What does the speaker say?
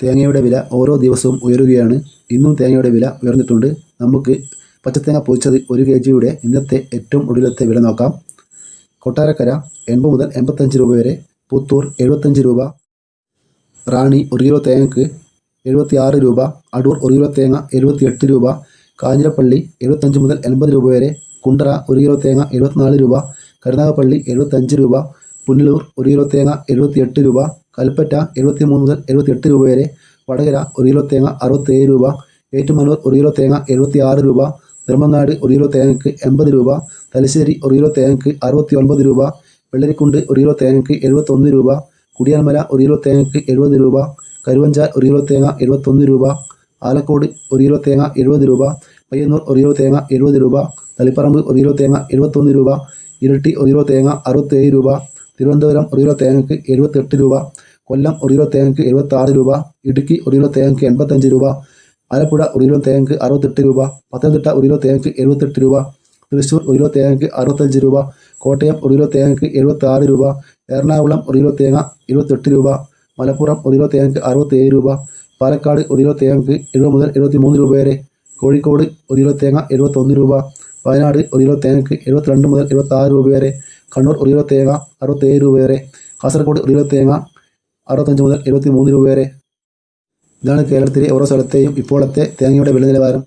തേങ്ങയുടെ വില ഓരോ ദിവസവും ഉയരുകയാണ്. ഇന്നും തേങ്ങയുടെ വില ഉയർന്നിട്ടുണ്ട്. നമുക്ക് പച്ചത്തേങ്ങ പൊതിച്ചത് ഒരു കെ ജിയുടെ ഇന്നത്തെ ഏറ്റവും ഒടുവിലത്തെ വില നോക്കാം. കൊട്ടാരക്കര എൺപത് മുതൽ എൺപത്തഞ്ച് രൂപ വരെ പുത്തൂർ എഴുപത്തഞ്ച് രൂപ റാണി ഒരു കിലോ തേങ്ങക്ക് എഴുപത്തി ആറ് രൂപ അടൂർ ഒരു കിലോ തേങ്ങ എഴുപത്തി എട്ട് രൂപ കാഞ്ഞിരപ്പള്ളി എഴുപത്തഞ്ച് മുതൽ എൺപത് രൂപ വരെ കുണ്ടറ ഒരു കിലോ തേങ്ങ എഴുപത്തിനാല് രൂപ കരുനാഗപ്പള്ളി എഴുപത്തഞ്ച് രൂപ പുനലൂർ ഒരു കിലോ തേങ്ങ എഴുപത്തി എട്ട് രൂപ കൽപ്പറ്റ എഴുപത്തി മൂന്ന് മുതൽ എഴുപത്തി എട്ട് രൂപ വരെ വടകര ഒരു കിലോ തേങ്ങ അറുപത്തേഴ് രൂപ ഏറ്റുമാനൂർ ഒരു കിലോ തേങ്ങ എഴുപത്തി ആറ് രൂപ നെടുമങ്ങാട് ഒരു കിലോ തേങ്ങയ്ക്ക് എൺപത് രൂപ തലശ്ശേരി ഒരു കിലോ തേങ്ങയ്ക്ക് അറുപത്തി ഒൻപത് രൂപ വെള്ളരിക്കുണ്ട് ഒരു കിലോ തേങ്ങയ്ക്ക് എഴുപത്തൊന്ന് രൂപ കുടിയാൻമല ഒരു കിലോ തേങ്ങയ്ക്ക് എഴുപത് രൂപ കരുവഞ്ചാൽ ഒരു കിലോ തേങ്ങ എഴുപത്തൊന്ന് രൂപ ആലക്കോട് ഒരു കിലോ തേങ്ങ എഴുപത് രൂപ പയ്യന്നൂർ ഒരു കിലോ തേങ്ങ എഴുപത് രൂപ തളിപ്പറമ്പ് ഒരു കിലോ തേങ്ങ എഴുപത്തൊന്ന് രൂപ ഇരട്ടി ഒരു കിലോ തേങ്ങ അറുപത്തേഴ് രൂപ തിരുവനന്തപുരം ഒരു കിലോ തേങ്ങയ്ക്ക് എഴുപത്തെട്ട് രൂപ കൊല്ലം ഒരു കിലോ തേങ്ങക്ക് എഴുപത്തി ആറ് രൂപ ഇടുക്കി ഒരു കിലോ തേങ്ങക്ക് എൺപത്തഞ്ച് രൂപ ആലപ്പുഴ ഒരു കിലോ തേങ്ങക്ക് അറുപത്തെട്ട് രൂപ പത്തനംതിട്ട ഒരു കിലോ തേങ്ങക്ക് എഴുപത്തെട്ട് രൂപ തൃശ്ശൂർ ഒരു കിലോ തേങ്ങക്ക് അറുപത്തഞ്ച് രൂപ കോട്ടയം ഒരു കിലോ തേങ്ങക്ക് എഴുപത്തി ആറ് രൂപ എറണാകുളം ഒരു കിലോ തേങ്ങ ഇരുപത്തെട്ട് രൂപ മലപ്പുറം ഒരു കിലോ തേങ്ങക്ക് അറുപത്തേഴ് രൂപ പാലക്കാട് ഒരു കിലോ തേങ്ങക്ക് എഴുപത് മുതൽ എഴുപത്തി മൂന്ന് രൂപ വരെ കോഴിക്കോട് ഒരു കിലോ തേങ്ങ എഴുപത്തൊന്ന് രൂപ വയനാട് ഒരു കിലോ തേങ്ങക്ക് എഴുപത്തിരണ്ട് മുതൽ എഴുപത്തി ആറ് രൂപ വരെ കണ്ണൂർ ഒരു കിലോ തേങ്ങ അറുപത്തേഴ് രൂപ വരെ കാസർഗോഡ് ഒരു കിലോ തേങ്ങ അറുപത്തഞ്ച് മുതൽ എഴുപത്തി മൂന്ന് രൂപ വരെ. ഇതാണ് കേരളത്തിലെ ഓരോ സ്ഥലത്തെയും ഇപ്പോഴത്തെ തേങ്ങയുടെ വില നിലവാരം